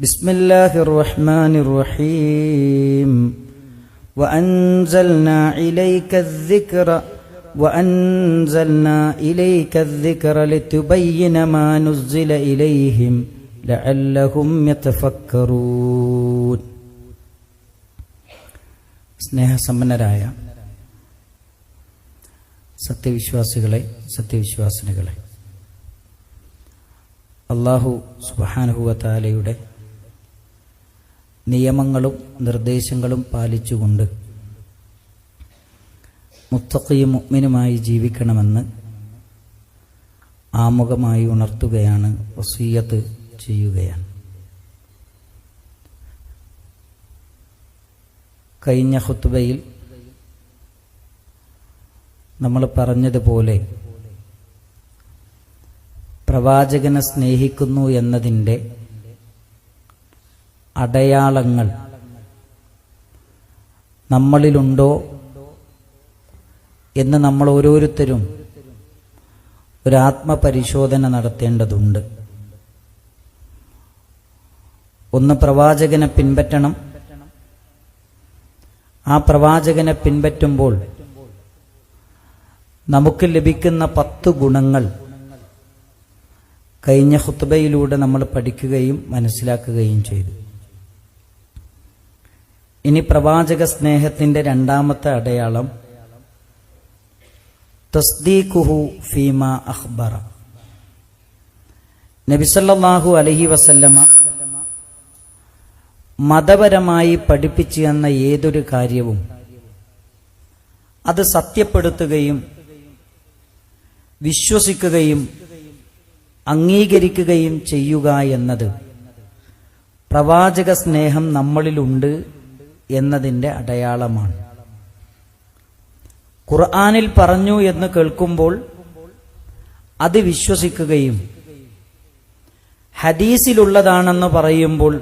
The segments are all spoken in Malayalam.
بسم الله الرحمن الرحيم وأنزلنا إليك الذكر وأنزلنا إليك الذكر لتبين ما نزل إليهم لعلهم يتفكرون സ്നേഹസമ്പന്നരായ സത്യവിശ്വാസികളെ സത്യവിശ്വാസിനികളെ അള്ളാഹു സുബാനുഹുവത്താലയുടെ നിയമങ്ങളും നിർദ്ദേശങ്ങളും പാലിച്ചുകൊണ്ട് മുത്തഖയും മുഗ്മിനുമായി ജീവിക്കണമെന്ന് ആമുഖമായി ഉണർത്തുകയാണ് വസീയത്ത് ചെയ്യുകയാണ്. കഴിഞ്ഞ ഹുത്തുബയിൽ നമ്മൾ പറഞ്ഞതുപോലെ പ്രവാചകനെ സ്നേഹിക്കുന്നു എന്നതിന്റെ അടയാളങ്ങൾ നമ്മളിലുണ്ടോ എന്ന് നമ്മൾ ഓരോരുത്തരും ഒരാത്മപരിശോധന നടത്തേണ്ടതുണ്ട്. ഒന്ന് പ്രവാചകനെ പിൻപറ്റണം. ആ പ്രവാചകനെ പിൻപറ്റുമ്പോൾ നമുക്ക് ലഭിക്കുന്ന പത്ത് ഗുണങ്ങൾ കഴിഞ്ഞ ഹുത്തുബയിലൂടെ നമ്മൾ പഠിക്കുകയും മനസ്സിലാക്കുകയും ചെയ്തു. ഇനി പ്രവാചക സ്നേഹത്തിന്റെ രണ്ടാമത്തെ അടയാളം. തസ്ദീഖുഹു ഫീമ അഖ്ബറ. നബിസല്ലാഹു അലഹി വസല്ലമ മതപരമായി പഠിപ്പിച്ചു എന്ന ഏതൊരു കാര്യവും അത് സത്യപ്പെടുത്തുകയും വിശ്വസിക്കുകയും അംഗീകരിക്കുകയും ചെയ്യുക എന്നത് പ്രവാചക സ്നേഹം നമ്മളിലുണ്ട് എന്നതിന്റെ അടയാളമാണ്. ഖുർആാനിൽ പറഞ്ഞു എന്ന് കേൾക്കുമ്പോൾ അത് വിശ്വസിക്കുകയും ഹദീസിലുള്ളതാണെന്ന് പറയുമ്പോൾ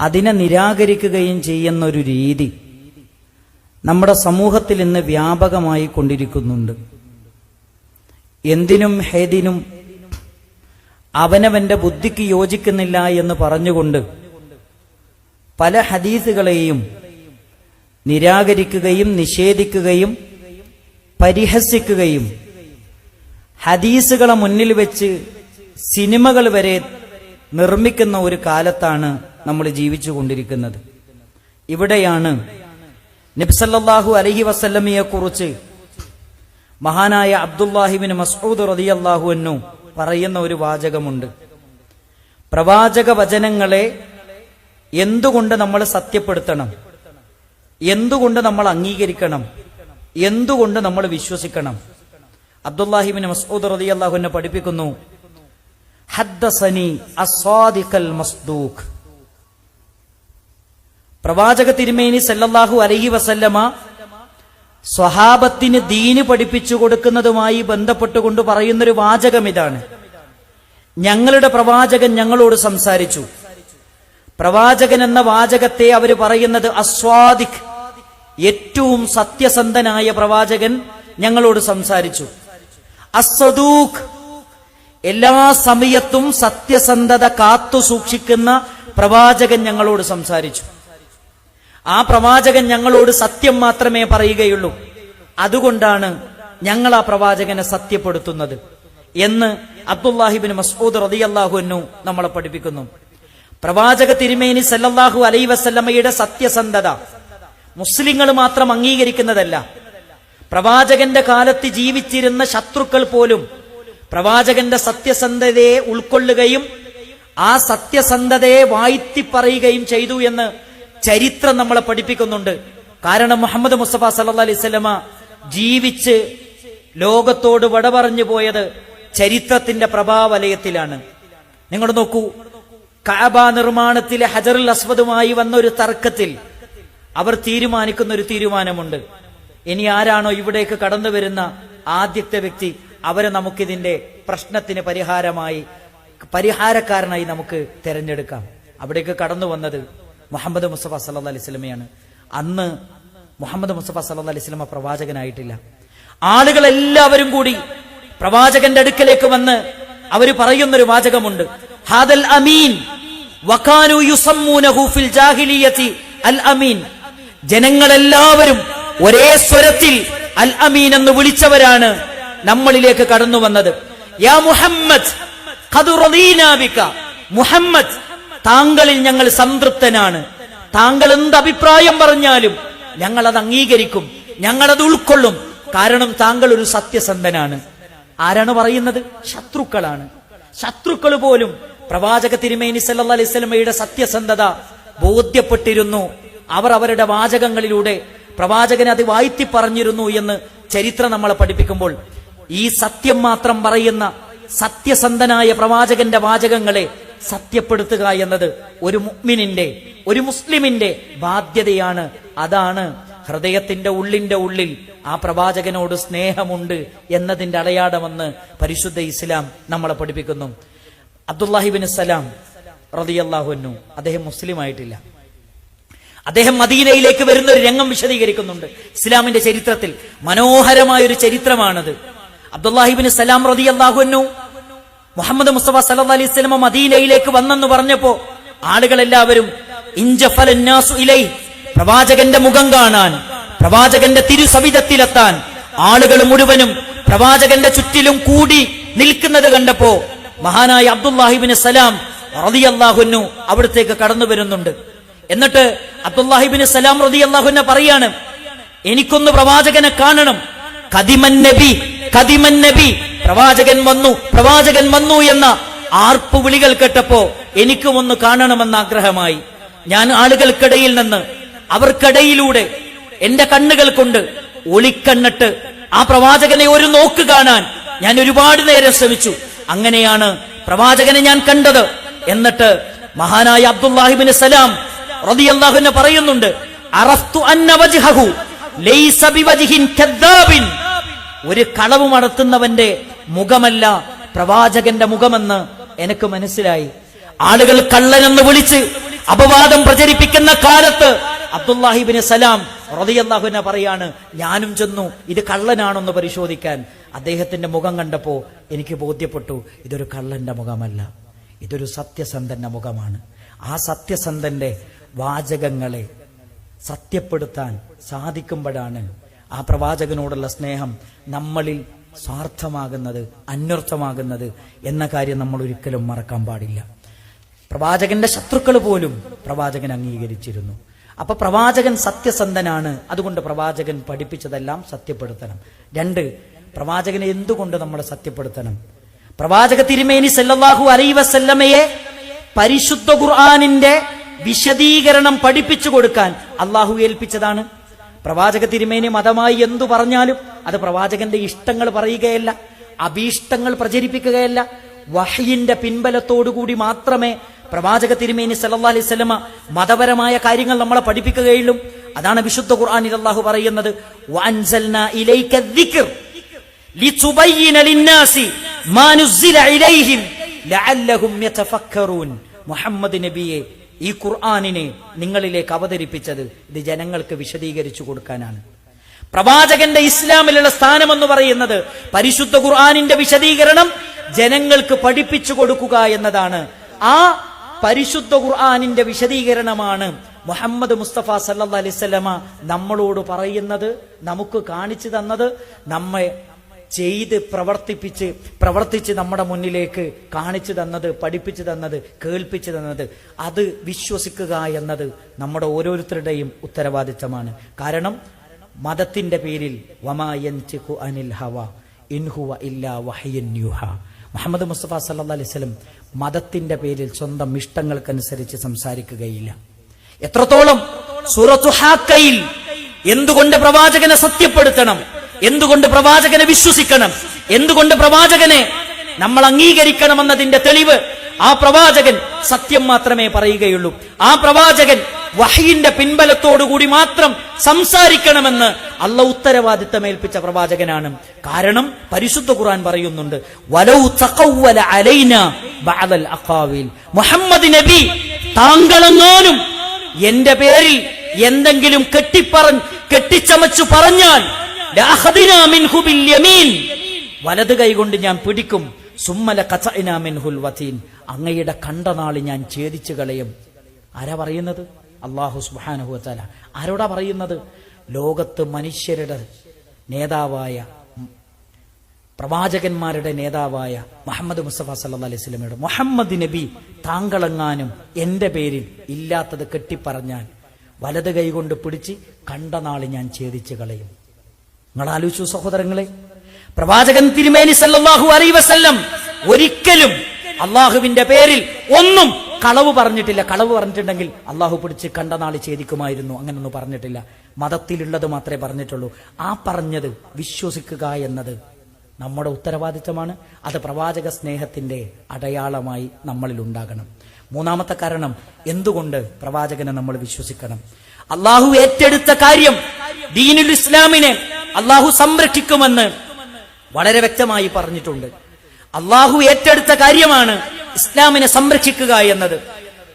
അതിനെ നിരാകരിക്കുകയും ചെയ്യുന്ന ഒരു രീതി നമ്മുടെ സമൂഹത്തിൽ ഇന്ന് വ്യാപകമായി കൊണ്ടിരിക്കുന്നുണ്ട്. എന്തിനും ഹേദിനും അവനവന്റെ ബുദ്ധിക്ക് യോജിക്കുന്നില്ല എന്ന് പറഞ്ഞുകൊണ്ട് പല ഹദീസുകളെയും നിരാകരിക്കുകയും നിഷേധിക്കുകയും പരിഹസിക്കുകയും ഹദീസുകളെ മുന്നിൽ വെച്ച് സിനിമകൾ വരെ നിർമ്മിക്കുന്ന ഒരു കാലത്താണ് നമ്മൾ ജീവിച്ചു കൊണ്ടിരിക്കുന്നത്. ഇവിടെയാണ് നബ്സല്ലാഹു അലഹി വസല്ലമിയെ കുറിച്ച് മഹാനായ അബ്ദുല്ലാഹിബിൻ മസ്ഊദ് റതിയല്ലാഹു എന്നു പറയുന്ന ഒരു വാചകമുണ്ട്. പ്രവാചക വചനങ്ങളെ എന്തുകൊണ്ട് നമ്മൾ സത്യപ്പെടുത്തണം? എന്തുകൊണ്ട് നമ്മൾ അംഗീകരിക്കണം? എന്തുകൊണ്ട് നമ്മൾ വിശ്വസിക്കണം? അബ്ദുല്ലാഹിബിൻ മസ്ഊദ് റളിയല്ലാഹു അൻഹു പഠിപ്പിക്കുന്നു ഹദ്ദസനി അസ്വാദിഖൽ മസ്ദൂഖ്. പ്രവാചക തിരുമേനി സല്ലല്ലാഹു അലൈഹി വസല്ലമ സ്വഹാബത്തിന് ദീന് പഠിപ്പിച്ചു കൊടുക്കുന്നതുമായി ബന്ധപ്പെട്ടുകൊണ്ട് പറയുന്നൊരു വാചകം ഇതാണ്. ഞങ്ങളുടെ പ്രവാചകൻ ഞങ്ങളോട് സംസാരിച്ചു. പ്രവാചകൻ എന്ന വാചകത്തെ അവർ പറയുന്നത് അസ്വാദിഖ്. ഏറ്റവും സത്യസന്ധനായ പ്രവാചകൻ ഞങ്ങളോട് സംസാരിച്ചു. അസദൂഖ് എല്ലാ സമയത്തും സത്യസന്ധത കാത്തു സൂക്ഷിക്കുന്ന പ്രവാചകൻ ഞങ്ങളോട് സംസാരിച്ചു. ആ പ്രവാചകൻ ഞങ്ങളോട് സത്യം മാത്രമേ പറയുകയുള്ളൂ. അതുകൊണ്ടാണ് ഞങ്ങൾ ആ പ്രവാചകനെ സത്യപ്പെടുത്തുന്നത് എന്ന് അബ്ദുല്ലാഹിബിൻ മസ്ഊദ് റതിയല്ലാഹുനു നമ്മളെ പഠിപ്പിക്കുന്നു. പ്രവാചക തിരുമേനി സല്ലല്ലാഹു അലൈ വസല്ലമ്മയുടെ സത്യസന്ധത മുസ്ലിങ്ങൾ മാത്രം അംഗീകരിക്കുന്നതല്ല. പ്രവാചകന്റെ കാലത്ത് ജീവിച്ചിരുന്ന ശത്രുക്കൾ പോലും പ്രവാചകന്റെ സത്യസന്ധതയെ ഉൾക്കൊള്ളുകയും ആ സത്യസന്ധതയെ വാഴ്ത്തി പറയുകയും ചെയ്തു എന്ന് ചരിത്രം നമ്മളെ പഠിപ്പിക്കുന്നുണ്ട്. കാരണം മുഹമ്മദ് മുസ്തഫ സല്ലാ അലൈഹി സ്വലമ ജീവിച്ച് ലോകത്തോട് വട പറഞ്ഞു പോയത് ചരിത്രത്തിന്റെ പ്രഭാവലയത്തിലാണ്. നിങ്ങൾ നോക്കൂ കാബ നിർമ്മാണത്തിലെ ഹജറുൽ അസ്വദുമായി വന്ന ഒരു തർക്കത്തിൽ അവർ തീരുമാനിക്കുന്ന ഒരു തീരുമാനമുണ്ട്. ഇനി ആരാണോ ഇവിടേക്ക് കടന്നു വരുന്ന ആദ്യത്തെ വ്യക്തി അവരെ നമുക്കിതിന്റെ പ്രശ്നത്തിന് പരിഹാരമായി പരിഹാരക്കാരനായി നമുക്ക് തിരഞ്ഞെടുക്കാം. അവിടേക്ക് കടന്നു വന്നത് മുഹമ്മദ് മുസ്തഫ സല്ലാ അലൈഹി സ്വലമയാണ് അന്ന് മുഹമ്മദ് മുസ്തഫ സല്ലാ അലൈഹി സ്വലമ പ്രവാചകനായിട്ടില്ല. ആളുകൾ എല്ലാവരും കൂടി പ്രവാചകന്റെ അടുക്കലേക്ക് വന്ന് അവർ പറയുന്നൊരു വാചകമുണ്ട്. ഹാദൽ അമീൻ. ഫിൽ ജാഹിലിയത്തി അൽ അമീൻ. ജനങ്ങളെല്ലാവരും ഒരേ സ്വരത്തിൽ അൽ അമീൻ എന്ന് വിളിച്ചവരാണ് നമ്മളിലേക്ക് കടന്നു വന്നത്. യാ മുഹമ്മദ്. മുഹമ്മദ് താങ്കളിൽ ഞങ്ങൾ സംതൃപ്തനാണ്. താങ്കൾ എന്ത് അഭിപ്രായം പറഞ്ഞാലും ഞങ്ങൾ അത് അംഗീകരിക്കും ഞങ്ങൾ അത് ഉൾക്കൊള്ളും. കാരണം താങ്കൾ ഒരു സത്യസന്ധനാണ്. ആരാണ് പറയുന്നത്? ശത്രുക്കളാണ്. ശത്രുക്കൾ പോലും പ്രവാചക തിരുമേനി സല്ല അലൈഹി സ്വലമയുടെ സത്യസന്ധത ബോധ്യപ്പെട്ടിരുന്നു. അവർ അവരുടെ വാചകങ്ങളിലൂടെ പ്രവാചകനെ അത് വാഴ്ത്തി പറഞ്ഞിരുന്നു എന്ന് ചരിത്രം നമ്മളെ പഠിപ്പിക്കുമ്പോൾ ഈ സത്യം മാത്രം പറയുന്ന സത്യസന്ധനായ പ്രവാചകന്റെ വാചകങ്ങളെ സത്യപ്പെടുത്തുക എന്നത് ഒരു മുഅ്മിനിന്റെ ഒരു മുസ്ലിമിന്റെ ബാധ്യതയാണ്. അതാണ് ഹൃദയത്തിന്റെ ഉള്ളിന്റെ ഉള്ളിൽ ആ പ്രവാചകനോട് സ്നേഹമുണ്ട് എന്നതിന്റെ അടയാളമെന്ന് പരിശുദ്ധ ഇസ്ലാം നമ്മളെ പഠിപ്പിക്കുന്നു. അബ്ദുല്ലാഹിബിൻ സലാം റതിയല്ലാഹുന്നു അദ്ദേഹം മുസ്ലിം ആയിട്ടില്ല അദ്ദേഹം മദീനയിലേക്ക് വരുന്ന ഒരു രംഗം വിശദീകരിക്കുന്നുണ്ട്. ഇസ്ലാമിന്റെ ചരിത്രത്തിൽ മനോഹരമായ ഒരു ചരിത്രമാണത്. അബ്ദുല്ലാഹിബിന് സലാം റതി അള്ളാഹുന്നു മുഹമ്മദ് മുസ്തഫ സല്ലാ അലൈഹി സ്വലമ മദീനയിലേക്ക് വന്നെന്ന് പറഞ്ഞപ്പോ ആളുകളെല്ലാവരും ഇലൈ പ്രവാചകന്റെ മുഖം കാണാൻ പ്രവാചകന്റെ തിരുസവിധത്തിലെത്താൻ ആളുകൾ മുഴുവനും പ്രവാചകന്റെ ചുറ്റിലും കൂടി നിൽക്കുന്നത് കണ്ടപ്പോ മഹാനായ അബ്ദുല്ലാഹിബിന് സലാം റതിയല്ലാഹുന്നു അവിടത്തേക്ക് കടന്നു വരുന്നുണ്ട്. എന്നിട്ട് അബ്ദുല്ലാഹിബിന് സലാം റതി അള്ളാഹുന്നെ പറയാണ് എനിക്കൊന്ന് പ്രവാചകനെ കാണണം. കദിമൻ നബി കദിമൻ നബി. പ്രവാചകൻ വന്നു പ്രവാചകൻ വന്നു എന്ന ആർപ്പു വിളികൾ കേട്ടപ്പോ എനിക്കും ഒന്ന് കാണണമെന്ന ആഗ്രഹമായി. ഞാൻ ആളുകൾക്കിടയിൽ നിന്ന് അവർക്കിടയിലൂടെ എന്റെ കണ്ണുകൾ കൊണ്ട് ഒളിക്കണ്ണിട്ട് ആ പ്രവാചകനെ ഒരു നോക്ക് കാണാൻ ഞാൻ ഒരുപാട് നേരം ശ്രമിച്ചു. അങ്ങനെയാണ് പ്രവാചകനെ ഞാൻ കണ്ടത്. എന്നിട്ട് മഹാനായ അബ്ദുല്ലാഹിബിന് സലാം പറയുന്നുണ്ട് വജ്ഹഹു ലൈസ ബിവജ്ഹിൻ കദ്ദാബിൻ. ഒരു കളവ് നടത്തുന്നവന്റെ മുഖമല്ല പ്രവാചകന്റെ മുഖമെന്ന് എനിക്ക് മനസ്സിലായി. ആളുകൾ കള്ളനെന്ന് വിളിച്ച് അപവാദം പ്രചരിപ്പിക്കുന്ന കാലത്ത് അബ്ദുല്ലാഹിബിന് സലാം റതിയല്ലാഹുവിനെ പറയാണ് ഞാനും ചെന്നു ഇത് കള്ളനാണെന്ന് പരിശോധിക്കാൻ. അദ്ദേഹത്തിന്റെ മുഖം കണ്ടപ്പോ എനിക്ക് ബോധ്യപ്പെട്ടു ഇതൊരു കള്ളന്റെ മുഖമല്ല ഇതൊരു സത്യസന്ധന്റെ മുഖമാണ്. ആ സത്യസന്ധന്റെ വാചകങ്ങളെ സത്യപ്പെടുത്താൻ സാധിക്കുമ്പോഴാണ് ആ പ്രവാചകനോടുള്ള സ്നേഹം നമ്മളിൽ സ്വാർത്ഥമാകുന്നത് അന്വർത്ഥമാകുന്നത് എന്ന കാര്യം നമ്മൾ ഒരിക്കലും മറക്കാൻ പാടില്ല. പ്രവാചകന്റെ ശത്രുക്കൾ പോലും പ്രവാചകൻ അംഗീകരിച്ചിരുന്നു. അപ്പൊ പ്രവാചകൻ സത്യസന്ധനാണ്. അതുകൊണ്ട് പ്രവാചകൻ പഠിപ്പിച്ചതെല്ലാം സത്യപ്പെടുത്തണം. രണ്ട് പ്രവാചകനെ എന്തുകൊണ്ട് നമ്മൾ സത്യപ്പെടുത്തണം? പ്രവാചക തിരുമേനി സല്ലാഹു അലൈ വസല്ലമയെ പരിശുദ്ധ ഖുർആാനിന്റെ വിശദീകരണം പഠിപ്പിച്ചു കൊടുക്കാൻ അള്ളാഹു ഏൽപ്പിച്ചതാണ്. പ്രവാചക തിരുമേനി മതമായി എന്തു പറഞ്ഞാലും അത് പ്രവാചകന്റെ ഇഷ്ടങ്ങൾ പറയുകയല്ല അഭീഷ്ടങ്ങൾ പ്രചരിപ്പിക്കുകയല്ല വഹയിന്റെ പിൻബലത്തോടുകൂടി മാത്രമേ പ്രവാചക തിരുമേനി സല്ലല്ലാഹു അലൈഹി വസല്ലമ മതപരമായ കാര്യങ്ങൾ നമ്മളെ പഠിപ്പിക്കുകയുള്ളു അതാണ് വിശുദ്ധ ഖുർആനിൽ അള്ളാഹു പറയുന്നത് മുഹമ്മദ് നബിയെ ഈ ഖുർആനിനെ നിങ്ങളിലേക്ക് അവതരിപ്പിച്ചത് ഇത് ജനങ്ങൾക്ക് വിശദീകരിച്ചു കൊടുക്കാനാണ്. പ്രവാചകന്റെ ഇസ്ലാമിലുള്ള സ്ഥാനം എന്ന് പറയുന്നത് പരിശുദ്ധ ഖുർആാനിന്റെ വിശദീകരണം ജനങ്ങൾക്ക് പഠിപ്പിച്ചു കൊടുക്കുക എന്നതാണ്. ആ പരിശുദ്ധ ഖുർആാനിന്റെ വിശദീകരണമാണ് മുഹമ്മദ് മുസ്തഫ സല്ലാ അലിസ്ലമ നമ്മളോട് പറയുന്നത് നമുക്ക് കാണിച്ചു തന്നത് നമ്മെ ചെയ്ത് പ്രവർത്തിപ്പിച്ച് പ്രവർത്തിച്ച് നമ്മുടെ മുന്നിലേക്ക് കാണിച്ചു തന്നത് പഠിപ്പിച്ചു തന്നത് കേൾപ്പിച്ചു തന്നത് അത് വിശ്വസിക്കുക എന്നത് നമ്മുടെ ഓരോരുത്തരുടെയും ഉത്തരവാദിത്തമാണ്. കാരണം മതത്തിന്റെ പേരിൽ അനിൽ ഹവ ഇൻഹുവ ഇല്ലാ മുഹമ്മദ് മുസ്തഫ സല്ലാ അലൈവലം മതത്തിന്റെ പേരിൽ സ്വന്തം ഇഷ്ടങ്ങൾക്കനുസരിച്ച് സംസാരിക്കുകയില്ല. എത്രത്തോളം സൂറത്തു ഹാക്കയിൽ എന്തുകൊണ്ട് പ്രവാചകനെ സത്യപ്പെടുത്തണം എന്തുകൊണ്ട് പ്രവാചകനെ വിശ്വസിക്കണം എന്തുകൊണ്ട് പ്രവാചകനെ നമ്മൾ അംഗീകരിക്കണമെന്നതിന്റെ തെളിവ് ആ പ്രവാചകൻ സത്യം മാത്രമേ പറയുകയുള്ളൂ. ആ പ്രവാചകൻ വഹയിന്റെ പിൻബലത്തോടുകൂടി മാത്രം സംസാരിക്കണമെന്ന് അള്ള ഉത്തരവാദിത്തം ഏൽപ്പിച്ച പ്രവാചകനാണ്. കാരണം പരിശുദ്ധ ഖുർആൻ പറയുന്നുണ്ട് വലൗ മുഹമ്മദ് നബി താങ്കളെങ്ങാനും എന്റെ പേരിൽ എന്തെങ്കിലും കെട്ടിപ്പറഞ്ഞ് കെട്ടിച്ചമച്ചു പറഞ്ഞാൽ വലത് കൈകൊണ്ട് ഞാൻ പിടിക്കും സുമ്മല കസഇനാ മിൻഹുൽ വതീൻ. അങ്ങയുടെ കണ്ട നാൾ ഞാൻ ഛേദിച്ചു കളയും. ആരാ പറയുന്നത്? അള്ളാഹു സുബാനഹുവത്താല ആരോടാ പറയുന്നത്? ലോകത്ത് മനുഷ്യരുടെ നേതാവായ പ്രവാചകന്മാരുടെ നേതാവായ മുഹമ്മദ് മുസ്തഫ സല്ല അലൈഹി സ്വലമയുടെ മുഹമ്മദ് നബി താങ്കളെങ്ങാനും എന്റെ പേരിൽ ഇല്ലാത്തത് കെട്ടിപ്പറഞ്ഞാൽ വലത് കൈകൊണ്ട് പിടിച്ച് കണ്ട നാൾ ഞാൻ ഛേദിച്ച് കളയും. നിങ്ങൾ ആലോചിച്ചു സഹോദരങ്ങളെ പ്രവാചകൻ തിരുമേനി സല്ലാഹു അലൈഹി വസല്ലം ഒരിക്കലും അള്ളാഹുവിന്റെ പേരിൽ ഒന്നും കളവ് പറഞ്ഞിട്ടില്ല. കളവ് പറഞ്ഞിട്ടുണ്ടെങ്കിൽ അള്ളാഹു പിടിച്ച് കണ്ട നാൾ ഛേദിക്കുമായിരുന്നു. അങ്ങനൊന്നും പറഞ്ഞിട്ടില്ല. മതത്തിലുള്ളത് മാത്രമേ പറഞ്ഞിട്ടുള്ളൂ. ആ പറഞ്ഞത് വിശ്വസിക്കുക എന്നത് നമ്മുടെ ഉത്തരവാദിത്തമാണ് അത് പ്രവാചക സ്നേഹത്തിന്റെ അടയാളമായി നമ്മളിൽ ഉണ്ടാകണം. മൂന്നാമത്തെ കാരണം എന്തുകൊണ്ട് പ്രവാചകനെ നമ്മൾ വിശ്വസിക്കണം? അള്ളാഹു ഏറ്റെടുത്ത കാര്യം ദീനുൽ ഇസ്ലാമിനെ അള്ളാഹു സംരക്ഷിക്കുമെന്ന് വളരെ വ്യക്തമായി പറഞ്ഞിട്ടുണ്ട്. അള്ളാഹു ഏറ്റെടുത്ത കാര്യമാണ് ഇസ്ലാമിനെ സംരക്ഷിക്കുക എന്നത്.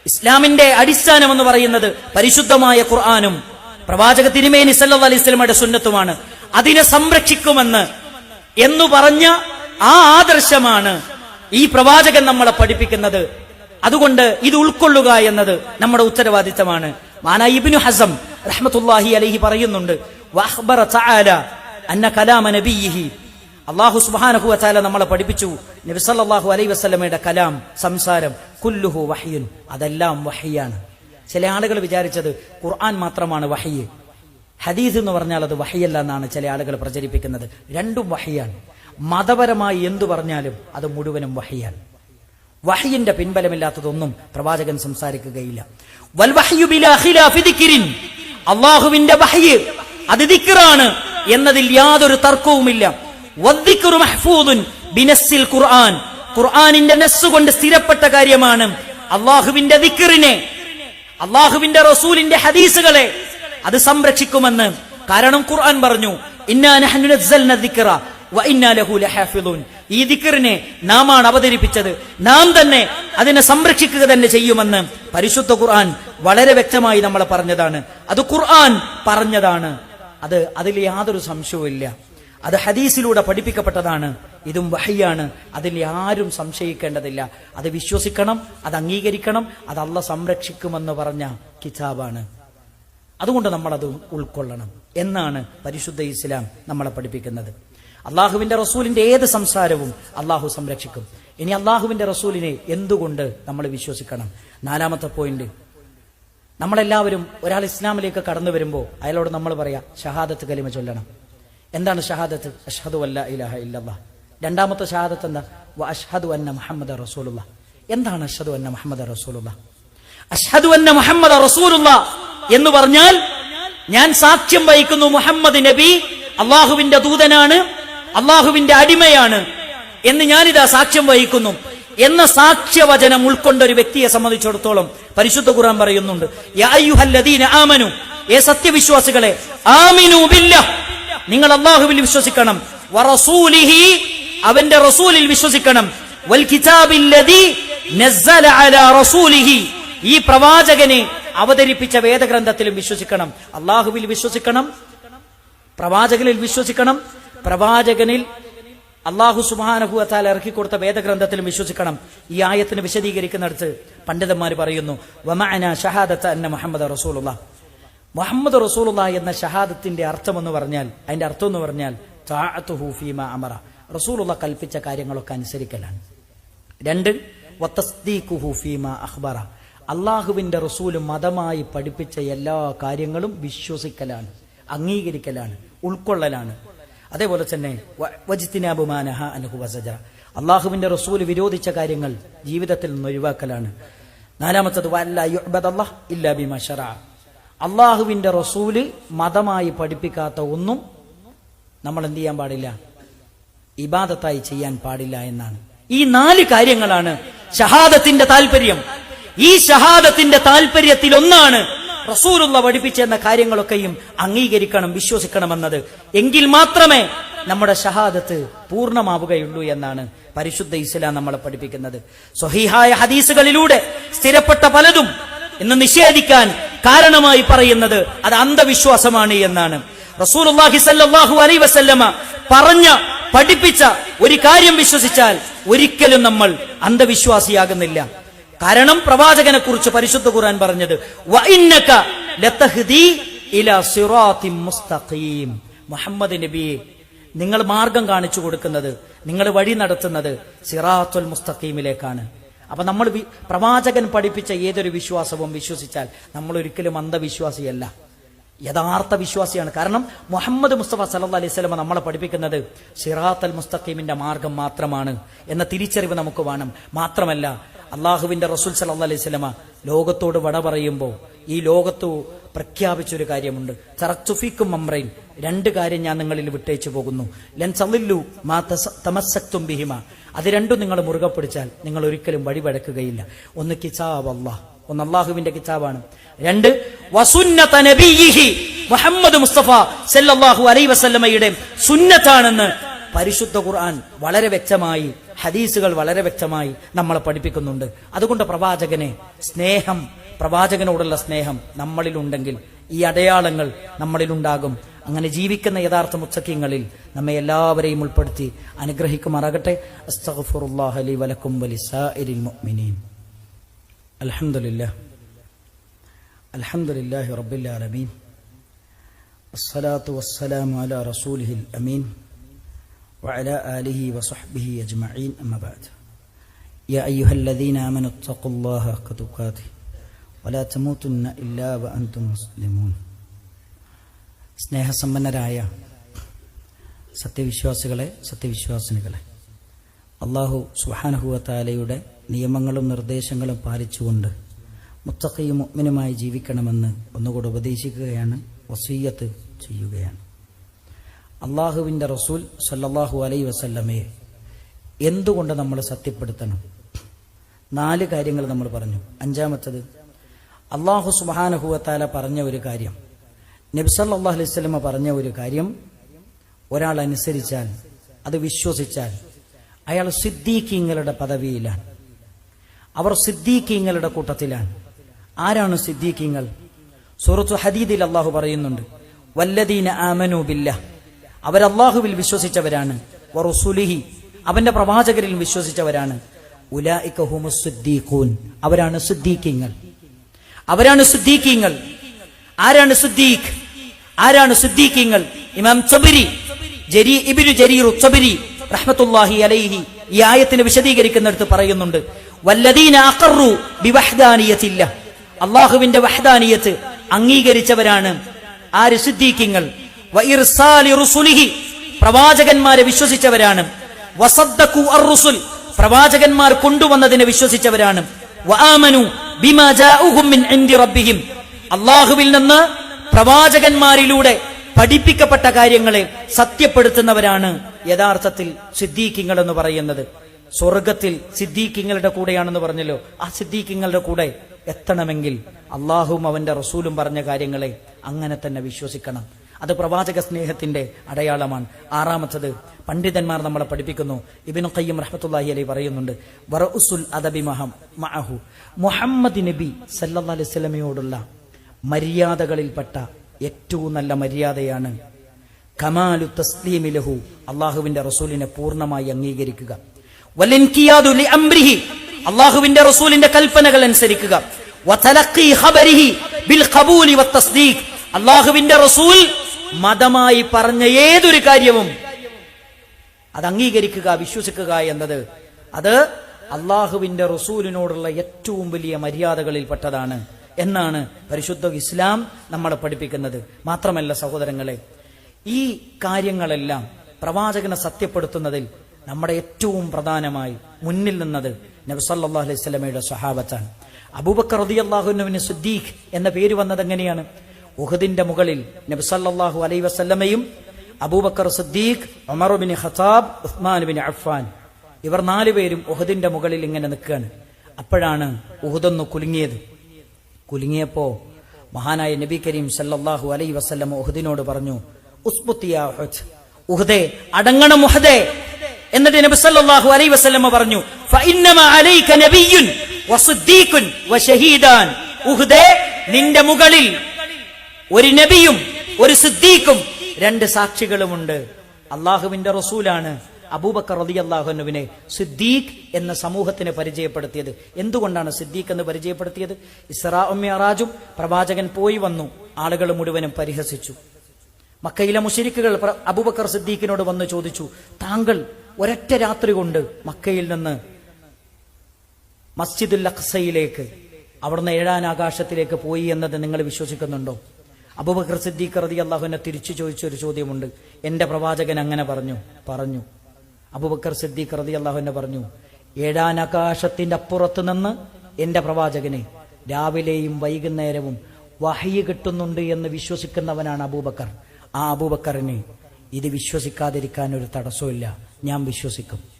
ഇസ്ലാമിന്റെ അടിസ്ഥാനം എന്ന് പറയുന്നത് പരിശുദ്ധമായ ഖുർആാനും പ്രവാചക തിരുമേനി സല്ലു അലൈഹി സ്വലമയുടെ സുന്നത്തുമാണ്. അതിനെ സംരക്ഷിക്കുമെന്ന് എന്നു പറഞ്ഞ ആ ആദർശമാണ് ഈ പ്രവാചകൻ നമ്മളെ പഠിപ്പിക്കുന്നത്. അതുകൊണ്ട് ഇത് ഉൾക്കൊള്ളുക എന്നത് നമ്മുടെ ഉത്തരവാദിത്തമാണ്. മാന ഇബ്നു ഹസം റഹ്മത്തുല്ലാഹി അലൈഹി പറയുന്നുണ്ട് അന്ന കലാമ നബിയിഹി അള്ളാഹു സുബാനഹു വച്ചാല നമ്മളെ പഠിപ്പിച്ചു. നബിസല്ലാഹു അലൈ വസ്ലമയുടെ കലാം സംസാരം കുല്ലുഹു വഹ്യുൻ അതെല്ലാം വഹയ്യാണ് ചില ആളുകൾ വിചാരിച്ചത് ഖുർആൻ മാത്രമാണ് വഹയ്യ് ഹദീസ് എന്ന് പറഞ്ഞാൽ അത് വഹിയല്ല എന്നാണ് ചില ആളുകൾ പ്രചരിപ്പിക്കുന്നത്. രണ്ടും വഹിയാണ്. മതപരമായി എന്തു പറഞ്ഞാലും അത് മുഴുവനും വഹിയാണ്. വഹയിന്റെ പിൻബലമില്ലാത്തതൊന്നും പ്രവാചകൻ സംസാരിക്കുകയില്ല. വഹ്യു. അള്ളാഹുവിന്റെ വഹയ് അത് ദിക്റാണ് എന്നതിൽ യാതൊരു തർക്കവുമില്ല. ബിനസ്സിൽ ഖുർആൻ. ഖുർആനിന്റെ നസ്സ് കൊണ്ട് സ്ഥിരപ്പെട്ട കാര്യമാണ് അള്ളാഹുവിന്റെ ദിക്റിനെ അള്ളാഹുവിന്റെ റസൂലിന്റെ ഹദീസുകളെ അത് സംരക്ഷിക്കുമെന്ന്. കാരണം ഖുർആൻ പറഞ്ഞു ഈ ദിക്റിനെ നാമാണ് അവതരിപ്പിച്ചത്. നാം തന്നെ അതിനെ സംരക്ഷിക്കുക തന്നെ ചെയ്യുമെന്ന് പരിശുദ്ധ ഖുർആൻ വളരെ വ്യക്തമായി നമ്മളെ പറഞ്ഞതാണ്. അത് ഖുർആൻ പറഞ്ഞതാണ്. അത് അതിൽ യാതൊരു സംശയവുമില്ല. അത് ഹദീസിലൂടെ പഠിപ്പിക്കപ്പെട്ടതാണ്. ഇതും വഹയ്യാണ്. അതിൽ ആരും സംശയിക്കേണ്ടതില്ല. അത് വിശ്വസിക്കണം അത് അംഗീകരിക്കണം അത് അല്ല സംരക്ഷിക്കുമെന്ന് പറഞ്ഞ കിതാബാണ്. അതുകൊണ്ട് നമ്മളത് ഉൾക്കൊള്ളണം. എന്നാണ് പരിശുദ്ധ ഇസ്ലാം നമ്മളെ പഠിപ്പിക്കുന്നത്. അള്ളാഹുവിന്റെ റസൂലിന്റെ ഏത് സംസാരവും അള്ളാഹു സംരക്ഷിക്കും. ഇനി അള്ളാഹുവിന്റെ റസൂലിനെ എന്തുകൊണ്ട് നമ്മൾ വിശ്വസിക്കണം? നാലാമത്തെ പോയിന്റ് നമ്മളെല്ലാവരും ഒരാൾ ഇസ്ലാമിലേക്ക് കടന്നു വരുമ്പോൾ അയാളോട് നമ്മൾ പറയാ ഷഹാദത്ത് കലിമ ചൊല്ലണം. എന്താണ് ഷഹാദത്ത്? അഷ്ഹദു അല്ല ഇലാഹ ഇല്ലല്ലാ രണ്ടാമത്തെ ഷഹാദത്ത് എന്താ? വ അഷ്ഹദു അന്ന മുഹമ്മദ് റസൂലുള്ള എന്താണ് അഷ്ഹദു അന്ന മുഹമ്മദ് റസൂലുള്ള അഷ്ഹദു അന്ന മുഹമ്മദ് റസൂലുള്ള എന്ന് പറഞ്ഞാൽ ഞാൻ സാക്ഷ്യം വഹിക്കുന്നു മുഹമ്മദ് നബി അള്ളാഹുവിന്റെ ദൂതനാണ് അള്ളാഹുവിന്റെ അടിമയാണ് എന്ന് ഞാനിതാ സാക്ഷ്യം വഹിക്കുന്നു. എന്ന സാക്ഷ്യവചനം ഉൾക്കൊണ്ട ഒരു വ്യക്തിയെ സംബന്ധിച്ചിടത്തോളം പരിശുദ്ധ ഖുർആൻ പറയുന്നുണ്ട് ആമനു ഏ സത്യവിശ്വാസികളെ ആമിനു ബില്ലാഹ്. നിങ്ങൾ അള്ളാഹുവിൽ വിശ്വസിക്കണം. വറസൂലിഹി അവന്റെ റസൂലിൽ വിശ്വസിക്കണം. വൽ നസ്സല അലാ റസൂലിഹി. ഈ പ്രവാചകനെ അവതരിപ്പിച്ച വേദഗ്രന്ഥത്തിലും വിശ്വസിക്കണം. അള്ളാഹുവിൽ വിശ്വസിക്കണം. പ്രവാചകനിൽ വിശ്വസിക്കണം. പ്രവാചകനിൽ അള്ളാഹു സുബാനഹുഅത്താൽ ഇറക്കി കൊടുത്ത വേദഗ്രന്ഥത്തിലും വിശ്വസിക്കണം. ഈ ആയത്തിന് വിശദീകരിക്കുന്നിടത്ത് പണ്ഡിതന്മാർ പറയുന്നു വമഅന ഷഹാദത്ത് അന്ന മുഹമ്മദ് റസൂലുള്ള. മുഹമ്മദ് റസൂലുള്ള എന്ന ഷഹാദത്തിന്റെ അർത്ഥം എന്ന് പറഞ്ഞാൽ അതിന്റെ അർത്ഥം എന്ന് പറഞ്ഞാൽ അമറ. റസൂലുള്ള കൽപ്പിച്ച കാര്യങ്ങളൊക്കെ അനുസരിക്കലാണ്. രണ്ട് ഫീമ അള്ളാഹുവിന്റെ റസൂൽ മതമായി പഠിപ്പിച്ച എല്ലാ കാര്യങ്ങളും വിശ്വസിക്കലാണ് അംഗീകരിക്കലാണ് ഉൾക്കൊള്ളലാണ്. അതേപോലെ തന്നെ അള്ളാഹുവിന്റെ റസൂൽ വിരോധിച്ച കാര്യങ്ങൾ ജീവിതത്തിൽ നിന്ന് ഒഴിവാക്കലാണ്. നാലാമത്തത് വല്ല ഇല്ലാ ബിമാ ശറഅ അള്ളാഹുവിന്റെ റസൂൽ മതമായി പഠിപ്പിക്കാത്ത ഒന്നും നമ്മൾ എന്ത് ചെയ്യാൻ പാടില്ല? ഇബാദത്തായി ചെയ്യാൻ പാടില്ല എന്നാണ്. ഈ നാല് കാര്യങ്ങളാണ് ഷഹാദത്തിന്റെ താല്പര്യം ഈ ഷഹാദത്തിന്റെ താല്പര്യത്തിൽ ഒന്നാണ് റസൂലുള്ള പഠിപ്പിച്ചെന്ന കാര്യങ്ങളൊക്കെയും അംഗീകരിക്കണം വിശ്വസിക്കണമെന്നത്. എങ്കിൽ മാത്രമേ നമ്മുടെ ഷഹാദത്ത് പൂർണമാവുകയുള്ളൂ എന്നാണ് പരിശുദ്ധ ഇസ്ലാം നമ്മളെ പഠിപ്പിക്കുന്നത്. സ്വഹീഹായ ഹദീസുകളിലൂടെ സ്ഥിരപ്പെട്ട പലതും ഇന്ന് നിഷേധിക്കാൻ കാരണമായി പറയുന്നത് അത് അന്ധവിശ്വാസമാണ് എന്നാണ്. റസൂലുള്ളാഹി സല്ലല്ലാഹു അലൈ വസല്ലമ പറഞ്ഞ പഠിപ്പിച്ച ഒരു കാര്യം വിശ്വസിച്ചാൽ ഒരിക്കലും നമ്മൾ അന്ധവിശ്വാസിയാകുന്നില്ല. കാരണം പ്രവാചകനെ കുറിച്ച് പരിശുദ്ധ ഖുർആൻ പറഞ്ഞത്. മുഹമ്മദ് നബിയെ നിങ്ങൾ മാർഗം കാണിച്ചു കൊടുക്കുന്നത് നിങ്ങൾ വഴി നടത്തുന്നത് സിറാത്തുൽ മുസ്തഖീമിലേക്കാണ്. അപ്പൊ നമ്മൾ പ്രവാചകൻ പഠിപ്പിച്ച ഏതൊരു വിശ്വാസവും വിശ്വസിച്ചാൽ നമ്മൾ ഒരിക്കലും അന്ധവിശ്വാസിയല്ല. യഥാർത്ഥ വിശ്വാസിയാണ്. കാരണം മുഹമ്മദ് മുസ്തഫ സല്ലാ അലൈഹി സ്വലമ നമ്മളെ പഠിപ്പിക്കുന്നത് സിറാത്ത് അൽ മുസ്തഖീമിന്റെ മാർഗം മാത്രമാണ് എന്ന തിരിച്ചറിവ് നമുക്ക് വേണം. മാത്രമല്ല അള്ളാഹുവിന്റെ റസൂൽ സല്ലാ അലൈഹി സ്വലമ ലോകത്തോട് വട പറയുമ്പോൾ ഈ ലോകത്ത് പ്രഖ്യാപിച്ചൊരു കാര്യമുണ്ട്. ചറച്ചുഫിക്കും മമ്രൈൻ രണ്ട് കാര്യം ഞാൻ നിങ്ങളിൽ വിട്ടേച്ചു പോകുന്നു. ലൻ സലില്ലു മാ തമസക്തും ബിഹിമ. അത് രണ്ടും നിങ്ങൾ മുറുകെ പിടിച്ചാൽ നിങ്ങൾ ഒരിക്കലും വഴിപഴക്കുകയില്ല ഒന്ന് കിതാബ് അള്ളാഹ്. ഒന്ന് അള്ളാഹുവിന്റെ കിതാബാണ്. രണ്ട് വസുന്നത നബിയിഹി മുഹമ്മദ് മുസ്തഫ സല്ലല്ലാഹു അലൈഹി വസല്ലമയുടെ സുന്നത്താണെന്ന് പരിശുദ്ധ ഖുർആൻ വളരെ വ്യക്തമായി ഹദീസുകൾ വളരെ വ്യക്തമായി നമ്മളെ പഠിപ്പിക്കുന്നുണ്ട്. അതുകൊണ്ട് പ്രവാചകനെ സ്നേഹം പ്രവാചകനോടുള്ള സ്നേഹം നമ്മളിലുണ്ടെങ്കിൽ ഈ അടയാളങ്ങൾ നമ്മളിലുണ്ടാകും അങ്ങനെ ജീവിക്കുന്ന യഥാർത്ഥ മുത്തക്കിങ്ങളിൽ നമ്മെ എല്ലാവരെയും ഉൾപ്പെടുത്തി അനുഗ്രഹിക്കുമാറാകട്ടെ അസ്തഗ്ഫിറുല്ലാഹ ലി വലക്കും വലിസാഇരിൽ മുഅ്മിനീൻ അൽഹംദുലില്ലാ അൽഹംദുലില്ലാഹി റബ്ബിൽ ആലമീൻ الصلاة والسلام على رسوله الأمين وعلى آله وصحبه أجمعين أما بعد يا أيها الذين آمنوا اتقوا الله حق تقاته വല ചമൂത്തുന്ന ഇല്ലാ വ മുസ്ലിമൂൻ. സ്നേഹസമ്പന്നരായ സത്യവിശ്വാസികളെ സത്യവിശ്വാസിനികളെ അള്ളാഹു സുഹാനഹുവത്താലയുടെ നിയമങ്ങളും നിർദ്ദേശങ്ങളും പാലിച്ചുകൊണ്ട് മുത്തഖയും മുഗ്മിനുമായി ജീവിക്കണമെന്ന് ഒന്നുകൂടെ ഉപദേശിക്കുകയാണ് വസീയത്ത് ചെയ്യുകയാണ്. അള്ളാഹുവിന്റെ റസൂൽ സല്ലാഹു അലൈ വസല്ലമയെ എന്തുകൊണ്ട് നമ്മൾ സത്യപ്പെടുത്തണം? നാല് കാര്യങ്ങൾ നമ്മൾ പറഞ്ഞു. അഞ്ചാമത്തത് അള്ളാഹു സുബാനഹുവത്താല പറഞ്ഞ ഒരു കാര്യം. നബ്സല്ലാ അലൈഹി സ്വലമ പറഞ്ഞ ഒരു കാര്യം ഒരാൾ അനുസരിച്ചാൽ അത് വിശ്വസിച്ചാൽ അയാൾ സിദ്ദീഖീങ്ങളുടെ പദവിയിലാണ്. അവർ സിദ്ദീഖീങ്ങളുടെ കൂട്ടത്തിലാണ്. ആരാണ് സിദ്ദീഖീങ്ങൾ? സൂറത്തു ഹദീദിൽ അള്ളാഹു പറയുന്നുണ്ട് വല്ലദീന ആമനു ബില്ല അവർ അള്ളാഹുവിൽ വിശ്വസിച്ചവരാണ്. വറുസുലിഹി അവന്റെ പ്രവാചകരിൽ വിശ്വസിച്ചവരാണ്. ഉലായിക ഹുമുസ് സിദ്ദീഖൂൻ അവരാണ് സിദ്ദീഖീങ്ങൾ. അവരാണ് സിദ്ദീഖീങ്ങൾ. ആരാണ് സിദ്ദീഖ്? ആരാണ് സിദ്ദീഖീങ്ങൾ? ഇമാം ചബരി ജരി ഇബിനു ജരീർ ചബരി റഹ്മത്തുല്ലാഹി അലൈഹി ഈ ആയത്തിനെ വിശദീകരിക്കുന്നിടത്ത് പറയുന്നുണ്ട് വല്ലദീന അഖറു ബിവഹ്ദാനിയത്തില്ല. അള്ളാഹുവിന്റെ വഹ്ദാനിയത്ത് അംഗീകരിച്ചവരാണ് ആര് സിദ്ദീഖിങ്ങൾ? പ്രവാചകന്മാരെ വിശ്വസിച്ചവരാണ്. പ്രവാചകന്മാർ കൊണ്ടുവന്നതിനെ വിശ്വസിച്ചവരാണ്. അള്ളാഹുവിൽ നിന്ന് പ്രവാചകന്മാരിലൂടെ പഠിപ്പിക്കപ്പെട്ട കാര്യങ്ങളെ സത്യപ്പെടുത്തുന്നവരാണ് യഥാർത്ഥത്തിൽ സിദ്ദീഖിങ്ങൾ എന്ന് പറയുന്നത്. സ്വർഗത്തിൽ സിദ്ദീഖിങ്ങളുടെ കൂടെയാണെന്ന് പറഞ്ഞല്ലോ. ആ സിദ്ദീഖിങ്ങളുടെ കൂടെ എത്തണമെങ്കിൽ അള്ളാഹുവും അവന്റെ റസൂലും പറഞ്ഞ കാര്യങ്ങളെ അങ്ങനെ തന്നെ വിശ്വസിക്കണം. അത് പ്രവാചക സ്നേഹത്തിന്റെ അടയാളമാണ്. ആറാമത്തത് പണ്ഡിതന്മാർ നമ്മളെ പഠിപ്പിക്കുന്നു. ഇബിനു ഖയ്യം റഹ്മത്തുല്ലാഹി അലൈ പറയുന്നുണ്ട് വറഉസുൽ അദബി മഹം മഅഹു. മുഹമ്മദ് നബി സല്ലാ അലൈഹി മര്യാദകളിൽപ്പെട്ട ഏറ്റവും നല്ല മര്യാദയാണ് കമാലു തസ്ലീമി ലഹു അള്ളാഹുവിന്റെ റസൂലിനെ പൂർണമായി അംഗീകരിക്കുക. അള്ളാഹുവിന്റെ റസൂലിന്റെ കൽപ്പനകൾ അനുസരിക്കുക. അള്ളാഹുവിന്റെ റസൂൽ മതമായി പറഞ്ഞ ഏതൊരു കാര്യവും അത് അംഗീകരിക്കുക വിശ്വസിക്കുക എന്നത് അത് അള്ളാഹുവിന്റെ റസൂലിനോടുള്ള ഏറ്റവും വലിയ മര്യാദകളിൽപ്പെട്ടതാണ് എന്നാണ് പരിശുദ്ധ ഇസ്ലാം നമ്മളെ പഠിപ്പിക്കുന്നത്. മാത്രമല്ല സഹോദരങ്ങളെ ഈ കാര്യങ്ങളെല്ലാം പ്രവാചകനെ സത്യപ്പെടുത്തുന്നതിൽ നമ്മുടെ ഏറ്റവും പ്രധാനമായി മുന്നിൽ നിന്നത് നബ്സല്ലാ അലൈഹി സ്വലമയുടെ സഹാബത്താണ് അബൂബക്കർ റതി അള്ളാഹുവിന് സുദ്ദീഖ് എന്ന പേര് വന്നത് എങ്ങനെയാണ്? ഉഹദിന്റെ മുകളിൽ നബ്സല്ലാഹു അലൈ വസല്ലമയും അബൂബക്കർ സുദ്ദീഖ് ഒമറുബിൻ ഖത്താബ് ഉസ്മാൻ ബിൻ അഫ്ഫാൻ. ഇവർ നാലുപേരും ഉഹദിന്റെ മുകളിൽ ഇങ്ങനെ നിൽക്കുകയാണ്. അപ്പോഴാണ് ഉഹുദൊന്ന് കുലുങ്ങിയത്. കുലുങ്ങിയപ്പോ മഹാനായ നബി കരീം സല്ലാഹു അലൈ വസ്ലം ഉഹദിനോട് പറഞ്ഞു ഉഹദ്. അടങ്ങണം ഉഹദേ. എന്നിട്ട് നബി സല്ലല്ലാഹു അലൈഹി വസല്ലമ പറഞ്ഞു ഫഇന്നമ അലൈക വശഹീദാൻ നിന്റെ മുകളിൽ ഒരു നബിയും ഒരു സിദ്ദീഖും രണ്ട് സാക്ഷികളുമുണ്ട്. അള്ളാഹുവിന്റെ റസൂലാണ് അബൂബക്കർ റതി അള്ളാഹുനുവിനെ സിദ്ദീഖ് എന്ന സമൂഹത്തിന് പരിചയപ്പെടുത്തിയത്. എന്തുകൊണ്ടാണ് സിദ്ദീഖ് എന്ന് പരിചയപ്പെടുത്തിയത്? ഇസ്രാ മിയറാജും പ്രവാചകൻ പോയി വന്നു. ആളുകൾ മുഴുവനും പരിഹസിച്ചു. മക്കയിലെ മുഷരിക്കുകൾ അബൂബക്കർ സിദ്ദീഖിനോട് വന്ന് ചോദിച്ചു താങ്കൾ ഒരൊറ്റ രാത്രി കൊണ്ട് മക്കയിൽ നിന്ന് മസ്ജിദുൽ അഖ്സയിലേക്ക് അവിടുന്ന് ഏഴാൻ ആകാശത്തിലേക്ക് പോയി എന്നത് നിങ്ങൾ വിശ്വസിക്കുന്നുണ്ടോ? അബൂബക്കർ സിദ്ദീഖ് റതി അള്ളാഹുവിനെ തിരിച്ചു ചോദിച്ച ഒരു ചോദ്യമുണ്ട്. എന്റെ പ്രവാചകൻ അങ്ങനെ പറഞ്ഞു. പറഞ്ഞു. അബുബക്കർ സിദ്ദീഖ് റതി അള്ളാഹുവിനെ പറഞ്ഞു ഏഴാനാകാശത്തിന്റെ അപ്പുറത്ത് നിന്ന് എന്റെ പ്രവാചകനെ രാവിലെയും വൈകുന്നേരവും വഹയ്യ കിട്ടുന്നുണ്ട് എന്ന് വിശ്വസിക്കുന്നവനാണ് അബൂബക്കർ. ആ അബൂബക്കറിന് ഇത് വിശ്വസിക്കാതിരിക്കാൻ ഒരു തടസ്സമില്ല ഞാൻ വിശ്വസിക്കും.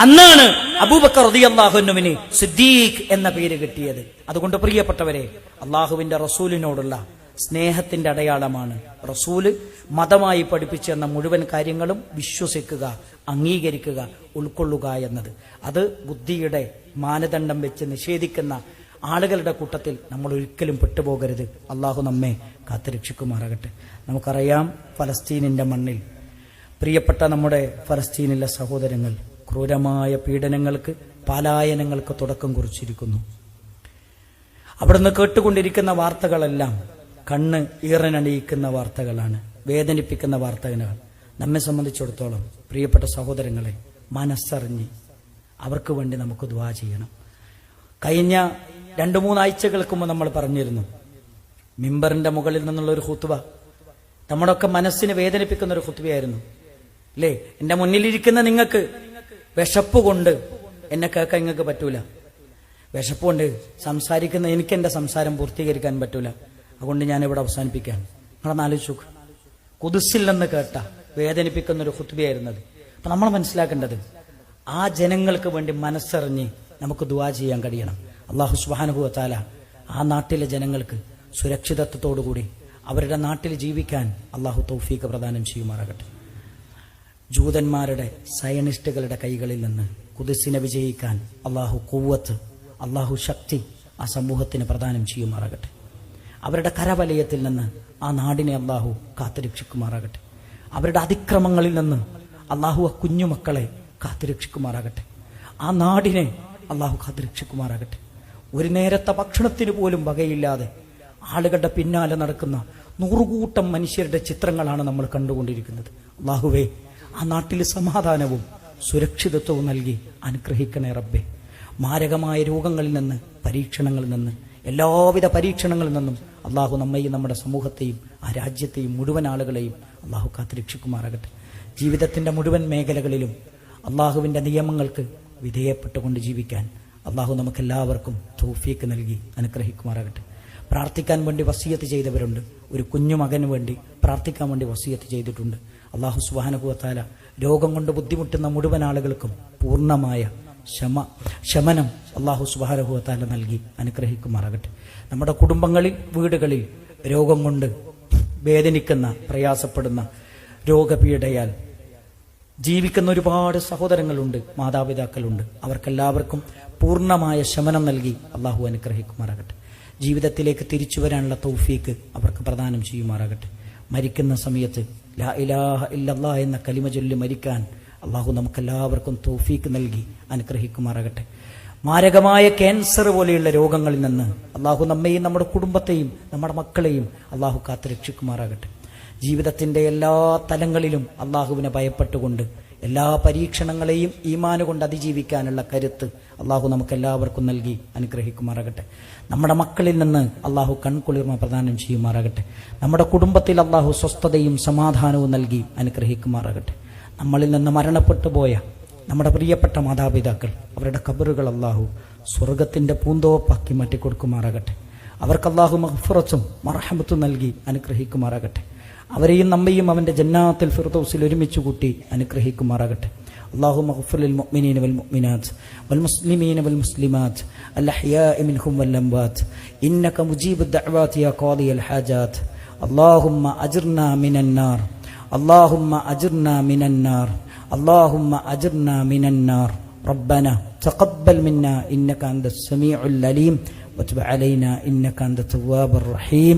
അന്നാണ് അബൂബക്കർ റളിയല്ലാഹുവിന് സിദ്ദീഖ് എന്ന പേര് കിട്ടിയത്. അതുകൊണ്ട് പ്രിയപ്പെട്ടവരെ അള്ളാഹുവിന്റെ റസൂലിനോടുള്ള സ്നേഹത്തിന്റെ അടയാളമാണ് റസൂൽ മതമായി പഠിപ്പിച്ചു എന്ന മുഴുവൻ കാര്യങ്ങളും വിശ്വസിക്കുക അംഗീകരിക്കുക ഉൾക്കൊള്ളുക എന്നത്. അത് ബുദ്ധിയുടെ മാനദണ്ഡം വെച്ച് നിഷേധിക്കുന്ന ആളുകളുടെ കൂട്ടത്തിൽ നമ്മൾ ഒരിക്കലും പെട്ടുപോകരുത്. അള്ളാഹു നമ്മെ കാത്തുരക്ഷിക്കുമാറാകട്ടെ. നമുക്കറിയാം ഫലസ്തീനിന്റെ മണ്ണിൽ പ്രിയപ്പെട്ട നമ്മുടെ ഫലസ്തീനിലെ സഹോദരങ്ങൾ ക്രൂരമായ പീഡനങ്ങൾക്ക് പലായനങ്ങൾക്ക് തുടക്കം കുറിച്ചിരിക്കുന്നു. അവിടുന്ന് കേട്ടുകൊണ്ടിരിക്കുന്ന വാർത്തകളെല്ലാം കണ്ണ് ഈറനണിയിക്കുന്ന വാർത്തകളാണ് വേദനിപ്പിക്കുന്ന വാർത്തകളാണ്. നമ്മെ സംബന്ധിച്ചിടത്തോളം പ്രിയപ്പെട്ട സഹോദരങ്ങളെ മനസ്സറിഞ്ഞ് അവർക്ക് വേണ്ടി നമുക്ക് ദ്വാ ചെയ്യണം. കഴിഞ്ഞ രണ്ടു മൂന്നാഴ്ചകൾക്ക് മുമ്പ് നമ്മൾ പറഞ്ഞിരുന്നു മിമ്പറിന്റെ മുകളിൽ നിന്നുള്ള ഒരു ഹുത്തുവ നമ്മുടെയൊക്കെ മനസ്സിനെ വേദനിപ്പിക്കുന്ന ഒരു ഹുത്തുവയായിരുന്നു അല്ലേ എന്റെ മുന്നിലിരിക്കുന്ന നിങ്ങൾക്ക് വിശപ്പ് കൊണ്ട് എന്നെ കേൾക്കാൻ നിങ്ങൾക്ക് പറ്റൂല. വിശപ്പ് കൊണ്ട് സംസാരിക്കുന്ന എനിക്ക് എന്റെ സംസാരം പൂർത്തീകരിക്കാൻ പറ്റൂല. അതുകൊണ്ട് ഞാൻ ഇവിടെ അവസാനിപ്പിക്കാൻ നിങ്ങളെ ആലോചിച്ചു കുതിസില്ലെന്ന് കേട്ട വേദനിപ്പിക്കുന്ന ഒരു ഹുത്ബിയായിരുന്നത് അപ്പൊ നമ്മൾ മനസ്സിലാക്കേണ്ടത് ആ ജനങ്ങൾക്ക് വേണ്ടി മനസ്സറിഞ്ഞ് നമുക്ക് ദുവാ ചെയ്യാൻ കഴിയണം. അള്ളാഹു സുബാനുഭവ ആ നാട്ടിലെ ജനങ്ങൾക്ക് സുരക്ഷിതത്വത്തോടുകൂടി അവരുടെ നാട്ടിൽ ജീവിക്കാൻ അള്ളാഹു തൗഫീഖ് പ്രദാനം ചെയ്യുമാറാകട്ടെ. ജൂതന്മാരുടെ സയനിസ്റ്റുകളുടെ കൈകളിൽ നിന്ന് കുതിസിനെ വിജയിക്കാൻ അള്ളാഹു കൂവത്ത് അള്ളാഹു ശക്തി ആ സമൂഹത്തിന് പ്രദാനം ചെയ്യുമാറാകട്ടെ. അവരുടെ കരവലയത്തിൽ നിന്ന് ആ നാടിനെ അള്ളാഹു കാത്തുരക്ഷിക്കുമാറാകട്ടെ. അവരുടെ അതിക്രമങ്ങളിൽ നിന്ന് അള്ളാഹു ആ കുഞ്ഞുമക്കളെ കാത്തുരക്ഷിക്കുമാറാകട്ടെ. ആ നാടിനെ അള്ളാഹു കാത്തുരക്ഷിക്കുമാറാകട്ടെ. ഒരു നേരത്തെ ഭക്ഷണത്തിന് പോലും വകയില്ലാതെ ആളുകളുടെ പിന്നാലെ നടക്കുന്ന നൂറുകൂട്ടം മനുഷ്യരുടെ ചിത്രങ്ങളാണ് നമ്മൾ കണ്ടുകൊണ്ടിരിക്കുന്നത്. അള്ളാഹുവേ ആ നാട്ടിൽ സമാധാനവും സുരക്ഷിതത്വവും നൽകി അനുഗ്രഹിക്കണേ റബ്ബെ. മാരകമായ രോഗങ്ങളിൽ നിന്ന് പരീക്ഷണങ്ങളിൽ നിന്ന് എല്ലാവിധ പരീക്ഷണങ്ങളിൽ നിന്നും അള്ളാഹു നമ്മയും നമ്മുടെ സമൂഹത്തെയും ആ രാജ്യത്തെയും മുഴുവൻ ആളുകളെയും അള്ളാഹു കാത്തുരക്ഷിക്കുമാറാകട്ടെ. ജീവിതത്തിന്റെ മുഴുവൻ മേഖലകളിലും അള്ളാഹുവിന്റെ നിയമങ്ങൾക്ക് വിധേയപ്പെട്ടുകൊണ്ട് ജീവിക്കാൻ അള്ളാഹു നമുക്കെല്ലാവർക്കും തോഫിയേക്ക് നൽകി അനുഗ്രഹിക്കുമാറാകട്ടെ. പ്രാർത്ഥിക്കാൻ വേണ്ടി വസീയത്ത് ചെയ്തവരുണ്ട്. ഒരു കുഞ്ഞു മകന് വേണ്ടി പ്രാർത്ഥിക്കാൻ വേണ്ടി വസീയത്ത് ചെയ്തിട്ടുണ്ട്. അള്ളാഹു സുബാനുഭവത്താല രോഗം കൊണ്ട് ബുദ്ധിമുട്ടുന്ന മുഴുവൻ ആളുകൾക്കും പൂർണമായ ശമ ശമനം അള്ളാഹു സുബാനുഭവത്താല നൽകി അനുഗ്രഹിക്കുമാറാകട്ടെ. നമ്മുടെ കുടുംബങ്ങളിൽ വീടുകളിൽ രോഗം കൊണ്ട് വേദനിക്കുന്ന പ്രയാസപ്പെടുന്ന രോഗപീഠയാൽ ജീവിക്കുന്ന ഒരുപാട് സഹോദരങ്ങളുണ്ട് മാതാപിതാക്കളുണ്ട്. അവർക്കെല്ലാവർക്കും പൂർണമായ ശമനം നൽകി അള്ളാഹു അനുഗ്രഹിക്കുമാറാകട്ടെ. ജീവിതത്തിലേക്ക് തിരിച്ചു വരാനുള്ള തൗഫീക്ക് അവർക്ക് പ്രദാനം ചെയ്യുമാറാകട്ടെ. മരിക്കുന്ന സമയത്ത് ലാ ഇലാഹ ഇല്ലല്ലാ എന്ന കലിമ ചൊല്ലി മരിക്കാൻ അള്ളാഹു നമുക്കെല്ലാവർക്കും തോഫീക്ക് നൽകി അനുഗ്രഹിക്കുമാറാകട്ടെ. മാരകമായ ക്യാൻസർ പോലെയുള്ള രോഗങ്ങളിൽ നിന്ന് അള്ളാഹു നമ്മെയും നമ്മുടെ കുടുംബത്തെയും നമ്മുടെ മക്കളെയും അള്ളാഹു കാത്തു രക്ഷിക്കുമാറാകട്ടെ ജീവിതത്തിന്റെ എല്ലാ തലങ്ങളിലും അള്ളാഹുവിനെ ഭയപ്പെട്ടുകൊണ്ട് എല്ലാ പരീക്ഷണങ്ങളെയും ഈമാന് കൊണ്ട് അതിജീവിക്കാനുള്ള കരുത്ത് അള്ളാഹു നമുക്ക് എല്ലാവർക്കും നൽകി അനുഗ്രഹിക്കുമാറാകട്ടെ. നമ്മുടെ മക്കളിൽ നിന്ന് അള്ളാഹു കൺകുളിർമ പ്രദാനം ചെയ്യുമാറാകട്ടെ. നമ്മുടെ കുടുംബത്തിൽ അള്ളാഹു സ്വസ്ഥതയും സമാധാനവും നൽകി അനുഗ്രഹിക്കുമാറാകട്ടെ. നമ്മളിൽ നിന്ന് മരണപ്പെട്ടു പോയ നമ്മുടെ പ്രിയപ്പെട്ട മാതാപിതാക്കൾ അവരുടെ കബറുകൾ അള്ളാഹു സ്വർഗത്തിന്റെ പൂന്തോപ്പാക്കി മാറ്റിക്കൊടുക്കുമാറാകട്ടെ. അവർക്ക് അള്ളാഹു മഹ്ഫുറച്ചും മറഹമത്തും നൽകി അനുഗ്രഹിക്കുമാറാകട്ടെ. അവരെയും നമ്മയും അവന്റെ ജന്നാത്തിൽ ഫിർദൗസിൽ ഒരുമിച്ച് കൂട്ടി അനുഗ്രഹിക്കുമാറാകട്ടെ اللهم اغفر للمؤمنين والمؤمنات والمسلمين والمسلمات الأحياء منهم والأموات إنك مجيب الدعوات يا قاضي الحاجات اللهم أجرنا من النار اللهم أجرنا من النار اللهم أجرنا من النار ربنا تقبل منا إنك أنت السميع العليم وتب علينا إنك أنت التواب الرحيم